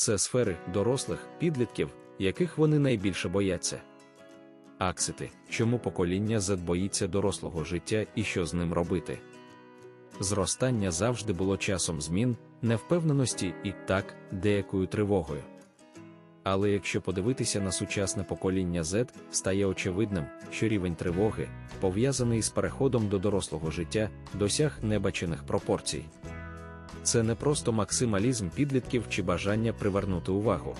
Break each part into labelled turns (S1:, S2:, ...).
S1: Це сфери дорослих, підлітків, яких вони найбільше бояться. Аксити, чому покоління Z боїться дорослого життя і що з ним робити. Зростання завжди було часом змін, невпевненості і так, деякою тривогою. Але якщо подивитися на сучасне покоління Z, стає очевидним, що рівень тривоги, пов'язаний з переходом до дорослого життя, досяг небачених пропорцій. Це не просто максималізм підлітків чи бажання привернути увагу.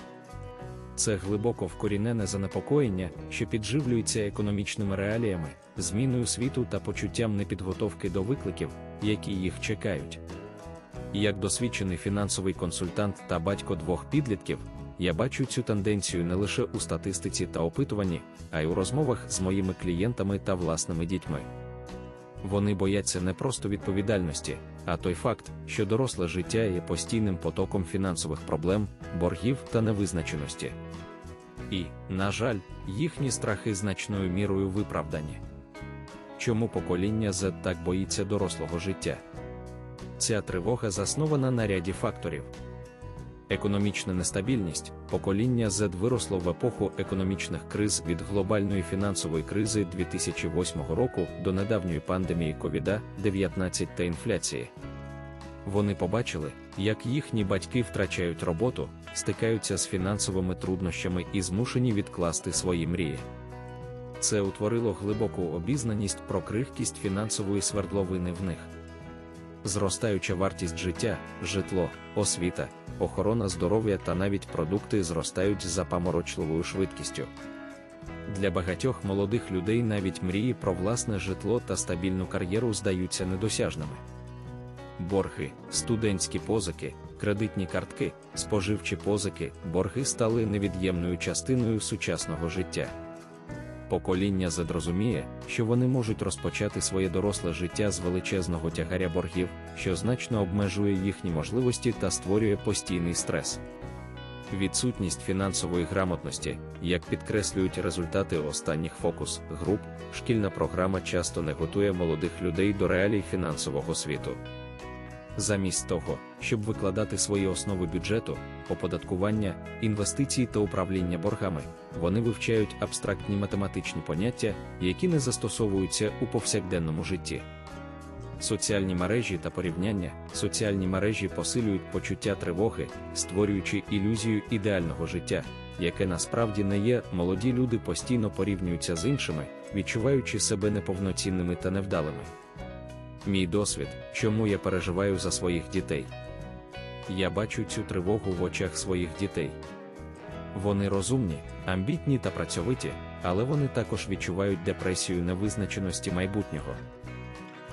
S1: Це глибоко вкорінене занепокоєння, що підживлюється економічними реаліями, зміною світу та почуттям непідготовки до викликів, які їх чекають. Як досвідчений фінансовий консультант та батько двох підлітків, я бачу цю тенденцію не лише у статистиці та опитуванні, а й у розмовах з моїми клієнтами та власними дітьми. Вони бояться не просто відповідальності, а той факт, що доросле життя є постійним потоком фінансових проблем, боргів та невизначеності. І, на жаль, їхні страхи значною мірою виправдані. Чому покоління Z так боїться дорослого життя? Ця тривога заснована на ряді факторів. Економічна нестабільність, покоління Z виросло в епоху економічних криз від глобальної фінансової кризи 2008 року до недавньої пандемії COVID-19 та інфляції. Вони побачили, як їхні батьки втрачають роботу, стикаються з фінансовими труднощами і змушені відкласти свої мрії. Це утворило глибоку обізнаність про крихкість фінансової свердловини в них. Зростаюча вартість життя, житло, освіта, охорона здоров'я та навіть продукти зростають за поморочливою швидкістю. Для багатьох молодих людей навіть мрії про власне житло та стабільну кар'єру здаються недосяжними. Борги, студентські позики, кредитні картки, споживчі позики, борги стали невід'ємною частиною сучасного життя. Покоління зрозуміє, що вони можуть розпочати своє доросле життя з величезного тягаря боргів, що значно обмежує їхні можливості та створює постійний стрес. Відсутність фінансової грамотності, як підкреслюють результати останніх фокус груп, шкільна програма часто не готує молодих людей до реалій фінансового світу. Замість того, щоб викладати свої основи бюджету, оподаткування, інвестицій та управління боргами, вони вивчають абстрактні математичні поняття, які не застосовуються у повсякденному житті. Соціальні мережі та порівняння, соціальні мережі посилюють почуття тривоги, створюючи ілюзію ідеального життя, яке насправді не є, молоді люди постійно порівнюються з іншими, відчуваючи себе неповноцінними та невдалими. Мій досвід, чому я переживаю за своїх дітей. Я бачу цю тривогу в очах своїх дітей. Вони розумні, амбітні та працьовиті, але вони також відчувають депресію невизначеності майбутнього.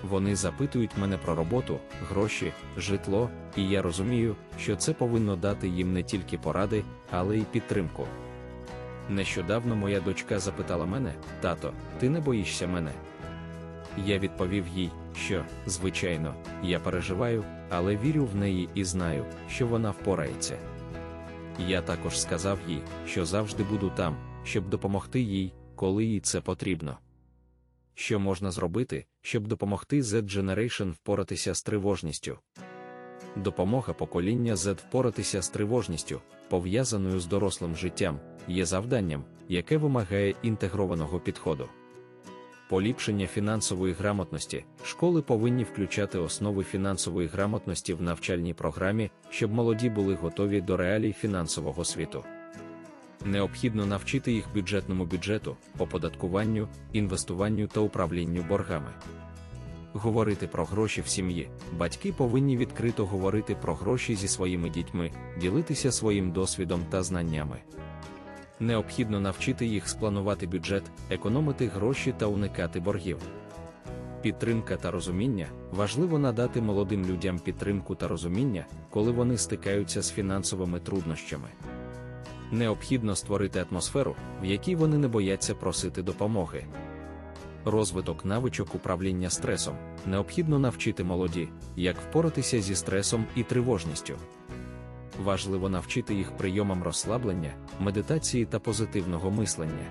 S1: Вони запитують мене про роботу, гроші, житло, і я розумію, що це повинно дати їм не тільки поради, але й підтримку. Нещодавно моя дочка запитала мене: Тато, ти не боїшся мене? Я відповів їй, що, звичайно, я переживаю, але вірю в неї і знаю, що вона впорається. Я також сказав їй, що завжди буду там, щоб допомогти їй, коли їй це потрібно. Що можна зробити, щоб допомогти Z Generation впоратися з тривожністю? Допомога покоління Z впоратися з тривожністю, пов'язаною з дорослим життям, є завданням, яке вимагає інтегрованого підходу. Поліпшення фінансової грамотності школи повинні включати основи фінансової грамотності в навчальній програмі, щоб молоді були готові до реалій фінансового світу. Необхідно навчити їх бюджетному бюджету, оподаткуванню, інвестуванню та управлінню боргами. Говорити про гроші в сім'ї. Батьки повинні відкрито говорити про гроші зі своїми дітьми, ділитися своїм досвідом та знаннями. Необхідно навчити їх спланувати бюджет, економити гроші та уникати боргів. Підтримка та розуміння важливо надати молодим людям підтримку та розуміння, коли вони стикаються з фінансовими труднощами. Необхідно створити атмосферу, в якій вони не бояться просити допомоги. Розвиток навичок управління стресом необхідно навчити молоді, як впоратися зі стресом і тривожністю важливо навчити їх прийомам розслаблення, медитації та позитивного мислення.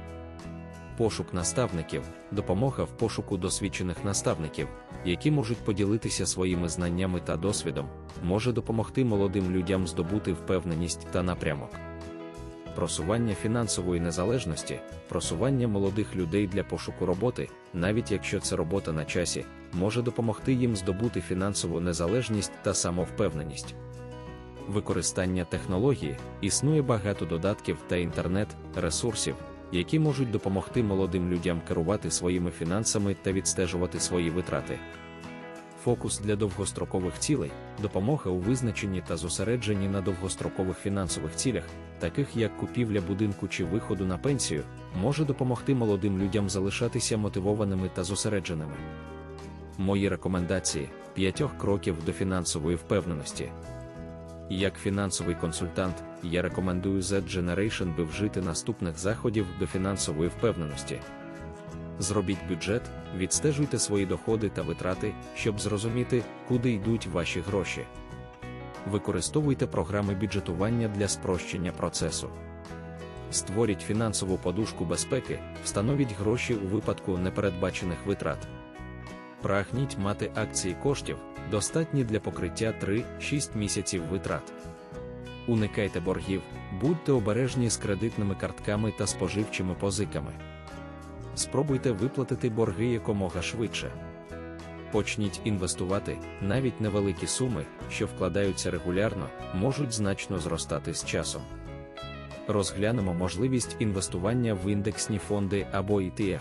S1: Пошук наставників, допомога в пошуку досвідчених наставників, які можуть поділитися своїми знаннями та досвідом, може допомогти молодим людям здобути впевненість та напрямок. Просування фінансової незалежності, просування молодих людей для пошуку роботи, навіть якщо це робота на часі, може допомогти їм здобути фінансову незалежність та самовпевненість. Використання технології існує багато додатків та інтернет-ресурсів, які можуть допомогти молодим людям керувати своїми фінансами та відстежувати свої витрати. Фокус для довгострокових цілей допомога у визначенні та зосередженні на довгострокових фінансових цілях, таких як купівля будинку чи виходу на пенсію, може допомогти молодим людям залишатися мотивованими та зосередженими. Мої рекомендації п'ятьох кроків до фінансової впевненості. Як фінансовий консультант, я рекомендую Z Generation би вжити наступних заходів до фінансової впевненості. Зробіть бюджет, відстежуйте свої доходи та витрати, щоб зрозуміти, куди йдуть ваші гроші. Використовуйте програми бюджетування для спрощення процесу. Створіть фінансову подушку безпеки, встановіть гроші у випадку непередбачених витрат. Прагніть мати акції коштів, достатні для покриття 3-6 місяців витрат. Уникайте боргів, будьте обережні з кредитними картками та споживчими позиками. Спробуйте виплатити борги якомога швидше. Почніть інвестувати, навіть невеликі суми, що вкладаються регулярно, можуть значно зростати з часом. Розглянемо можливість інвестування в індексні фонди або ETF.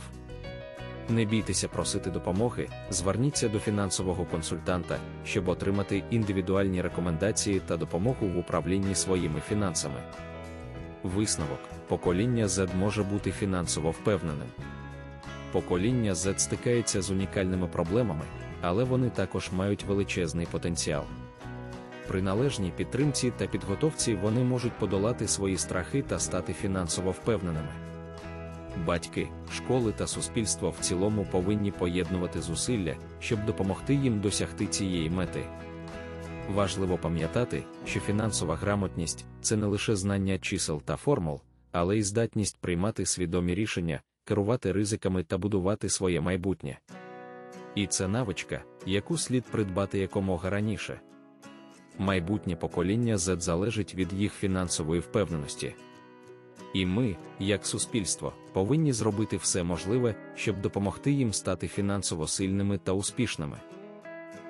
S1: Не бійтеся просити допомоги, зверніться до фінансового консультанта, щоб отримати індивідуальні рекомендації та допомогу в управлінні своїми фінансами. Висновок: покоління Z може бути фінансово впевненим. Покоління Z стикається з унікальними проблемами, але вони також мають величезний потенціал. При належній підтримці та підготовці вони можуть подолати свої страхи та стати фінансово впевненими. Батьки, школи та суспільство в цілому повинні поєднувати зусилля, щоб допомогти їм досягти цієї мети. Важливо пам'ятати, що фінансова грамотність це не лише знання чисел та формул, але й здатність приймати свідомі рішення, керувати ризиками та будувати своє майбутнє. І це навичка, яку слід придбати якомога раніше. Майбутнє покоління Z залежить від їх фінансової впевненості. І ми, як суспільство, повинні зробити все можливе, щоб допомогти їм стати фінансово сильними та успішними.